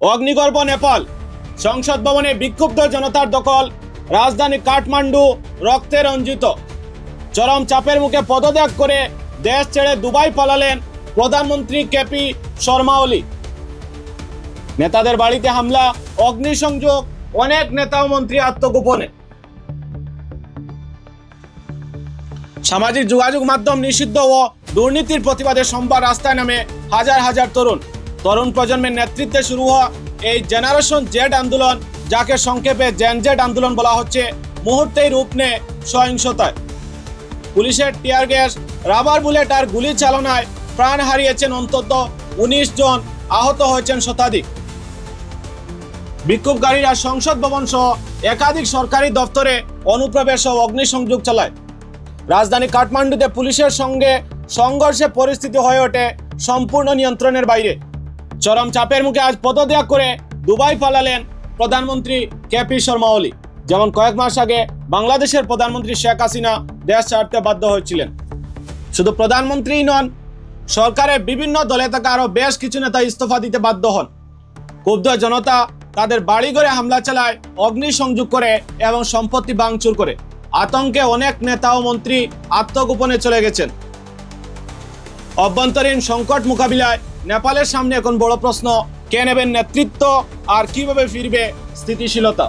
অগ্নিগর্ভ নেপাল। সংসদ ভবনে বিক্ষুব্ধ জনতার দখল। রাজধানী কাঠমান্ডু রক্তে রঞ্জিত। চরম চাপের মুখে পদত্যাগ করে দেশ ছেড়ে দুবাই পালালেন প্রধানমন্ত্রী কেপি শর্মা ওলি। নেতাদের বাড়িতে হামলা, অগ্নিসংযোগ, অনেক নেতা ও মন্ত্রী আত্মগোপনে। সামাজিক যোগাযোগ মাধ্যম নিষিদ্ধ ও দুর্নীতির প্রতিবাদে সোমবার রাস্তায় নামে হাজার হাজার তরুণ। তরুণ প্রজন্মের নেতৃত্বে শুরু হওয়া এই জেনারেশন জেড আন্দোলন, যাকে সংক্ষেপে জেন জেড আন্দোলন বলা হচ্ছে, মুহূর্তেই রূপ নেয় সহিংসতায়। পুলিশের টিয়ার গ্যাস, রাবার বুলেট আর গুলি চালনায় প্রাণ হারিয়েছেন অন্তত উনিশ জন আহত হয়েছেন শতাধিক। বিক্ষোভকারীরা সংসদ ভবন সহ একাধিক সরকারি দপ্তরে অনুপ্রবেশ ও অগ্নিসংযোগ চালায়। রাজধানী কাঠমান্ডুতে পুলিশের সঙ্গে সংঘর্ষে পরিস্থিতি হয়ে ওঠে সম্পূর্ণ নিয়ন্ত্রণের বাইরে। চরম চাপের মুখে আজ পদত্যাগ করে দুবাই পালালেন প্রধানমন্ত্রী কেপি শর্মা ওলি। যেমন কয়েক মাস আগে বাংলাদেশের প্রধানমন্ত্রী শেখ হাসিনা দেশ ছাড়তে বাধ্য হয়েছিলেন। শুধু প্রধানমন্ত্রীই নন, সরকারের বিভিন্ন দলে থাকা আরও বেশ কিছু নেতা ইস্তফা দিতে বাধ্য হন। ক্ষুব্ধ জনতা তাদের বাড়িঘরে হামলা চালায় অগ্নিসংযোগ করে এবং সম্পত্তি ভাঙচুর করে। আতঙ্কে অনেক নেতা ও মন্ত্রী আত্মগোপনে চলে গেছেন। অভ্যন্তরীণ সংকট মোকাবিলায় নেপালের সামনে এখন বড় প্রশ্ন কে নেবেন নেতৃত্ব আর কীভাবে ফিরবে স্থিতিশীলতা?